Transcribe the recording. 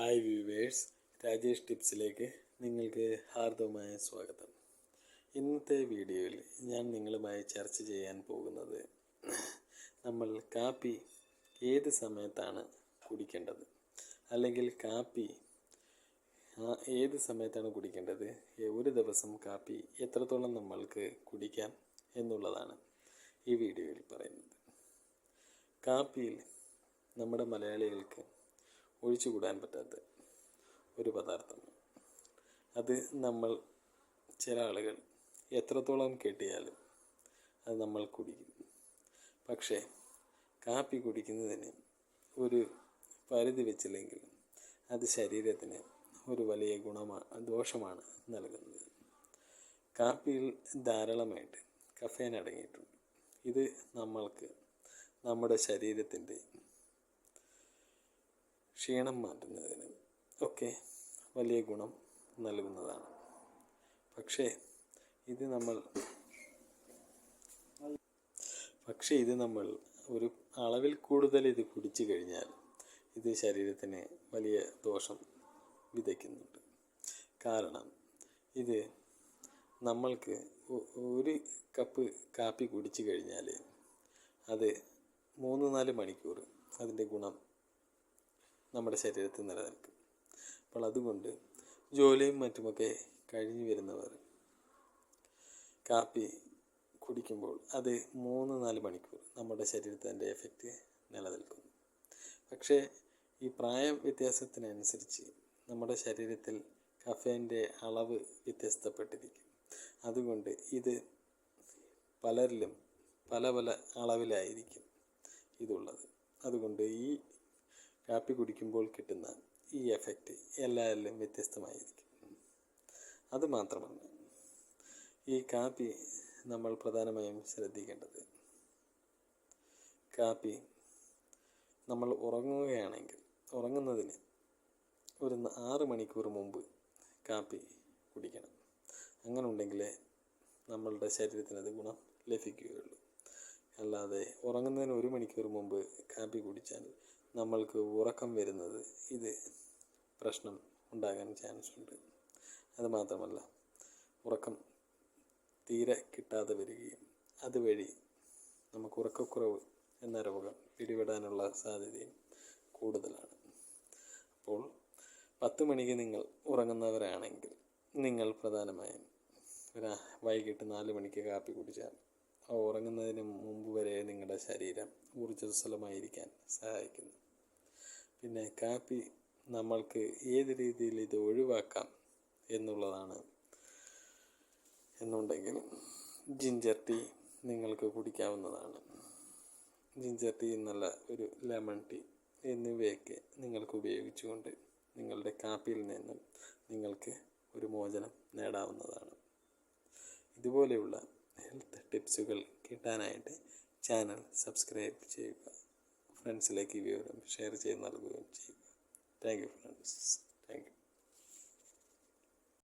Hi viewers Rajesh ടിപ്സിലേക്ക് നിങ്ങൾക്ക് ഹാർദവമായ സ്വാഗതം. ഇന്നത്തെ വീഡിയോയിൽ ഞാൻ നിങ്ങളുമായി ചർച്ച ചെയ്യാൻ പോകുന്നത് നമ്മൾ കാപ്പി ഏത് സമയത്താണ് കുടിക്കേണ്ടത്? അല്ലെങ്കിൽ കാപ്പി ഏത് സമയത്താണ് കുടിക്കേണ്ടത്? ഒരു ദിവസം കാപ്പി എത്രത്തോളം നമ്മൾക്ക് കുടിക്കാം എന്നുള്ളതാണ് ഈ വീഡിയോയിൽ പറയുന്നത്. കാപ്പിയിൽ നമ്മുടെ മലയാളികൾക്ക് ഒഴിച്ചുകൂടാൻ പറ്റാത്ത ഒരു പദാർത്ഥം. അത് നമ്മൾ ചില ആളുകൾ എത്രത്തോളം കെട്ടിയാലും അത് നമ്മൾ കുടിക്കും. പക്ഷേ കാപ്പി കുടിക്കുന്നതിന് ഒരു പരിധി വെച്ചില്ലെങ്കിൽ അത് ശരീരത്തിന് ഒരു വലിയ ഗുണമാണ് ദോഷമാണ് നൽകുന്നത്. കാപ്പിയിൽ ധാരാളമായിട്ട് കഫേൻ അടങ്ങിയിട്ടുണ്ട്. ഇത് നമ്മൾക്ക് നമ്മുടെ ശരീരത്തിന്റെ ക്ഷീണം മാറ്റുന്നതിന് ഒക്കെ വലിയ ഗുണം നൽകുന്നതാണ്. പക്ഷേ ഇത് നമ്മൾ പക്ഷേ ഇത് നമ്മൾ ഒരു അളവിൽ കൂടുതൽ ഇത് കുടിച്ചു കഴിഞ്ഞാൽ ഇത് ശരീരത്തിന് വലിയ ദോഷം വിതയ്ക്കുന്നുണ്ട്. കാരണം ഇത് നമ്മൾക്ക് ഒരു കപ്പ് കാപ്പി കുടിച്ചു കഴിഞ്ഞാൽ അത് മൂന്ന് നാല് മണിക്കൂർ അതിന്റെ ഗുണം നമ്മുടെ ശരീരത്തിൽ നിലനിൽക്കും. അപ്പോൾ അതുകൊണ്ട് ജോലിയും മറ്റുമൊക്കെ കഴിഞ്ഞു വരുന്നവർ കാപ്പി കുടിക്കുമ്പോൾ അത് മൂന്ന് നാല് മണിക്കൂർ നമ്മുടെ ശരീരത്തിന്റെ എഫക്റ്റ് നിലനിൽക്കുന്നു പക്ഷേ ഈ പ്രായ വ്യത്യാസത്തിനനുസരിച്ച് നമ്മുടെ ശരീരത്തിൽ കഫേന്റെ അളവ് വ്യത്യസ്തപ്പെട്ടിരിക്കും. അതുകൊണ്ട് ഇത് പലരിലും പല പല അളവിലായിരിക്കും ഇതുള്ളത്. അതുകൊണ്ട് ഈ കാപ്പി കുടിക്കുമ്പോൾ കിട്ടുന്ന ഈ എഫക്റ്റ് എല്ലാവരിലും വ്യത്യസ്തമായിരിക്കും. അതുമാത്രമല്ല ഈ കാപ്പി നമ്മൾ പ്രധാനമായും ശ്രദ്ധിക്കേണ്ടത് കാപ്പി നമ്മൾ ഉറങ്ങുകയാണെങ്കിൽ ഉറങ്ങുന്നതിന് ഒരു ആറ് മണിക്കൂർ മുമ്പ് കാപ്പി കുടിക്കണം. അങ്ങനെ ഉണ്ടെങ്കിലേ നമ്മളുടെ ശരീരത്തിന് അത് ഗുണം ലഭിക്കുകയുള്ളൂ. അല്ലാതെ ഉറങ്ങുന്നതിന് ഒരു മണിക്കൂർ മുമ്പ് കാപ്പി കുടിച്ചാൽ നമ്മൾക്ക് ഉറക്കം വരുന്നത് ഇത് പ്രശ്നം ഉണ്ടാകാൻ ചാൻസ് ഉണ്ട്. അതുമാത്രമല്ല ഉറക്കം തീരെ കിട്ടാതെ വരികയും അതുവഴി നമുക്ക് ഉറക്കക്കുറവ് എന്ന രോഗം പിടിപെടാനുള്ള സാധ്യതയും കൂടുതലാണ്. അപ്പോൾ പത്ത് മണിക്ക് നിങ്ങൾ ഉറങ്ങുന്നവരാണെങ്കിൽ നിങ്ങൾ പ്രധാനമായും വൈകിട്ട് നാല് മണിക്ക് കാപ്പി കുടിച്ചാൽ ഉറങ്ങുന്നതിന് നിങ്ങളുടെ ശരീരം ഊർജസ്വലമായിരിക്കാൻ സഹായിക്കുന്നു. പിന്നെ കാപ്പി നമ്മൾക്ക് ഏത് രീതിയിൽ ഇത് ഒഴിവാക്കാം എന്നുള്ളതാണ്. എന്നുണ്ടെങ്കിൽ ജിഞ്ചർ ടീ നിങ്ങൾക്ക് കുടിക്കാവുന്നതാണ്. ജിഞ്ചർ ടീ എന്നുള്ള ഒരു ലെമൺ ടീ എന്നിവയൊക്കെ നിങ്ങൾക്ക് ഉപയോഗിച്ചുകൊണ്ട് നിങ്ങളുടെ കാപ്പിയിൽ നിന്നും നിങ്ങൾക്ക് ഒരു മോചനം നേടാവുന്നതാണ്. ഇതുപോലെയുള്ള ഹെൽത്ത് ടിപ്സുകൾ കിട്ടാനായിട്ട് ചാനൽ സബ്സ്ക്രൈബ് ചെയ്യുക. ഫ്രണ്ട്സിലേക്ക് ഈ വിവരം ഷെയർ ചെയ്ത് നൽകുകയും ചെയ്യുക. Thank you friends.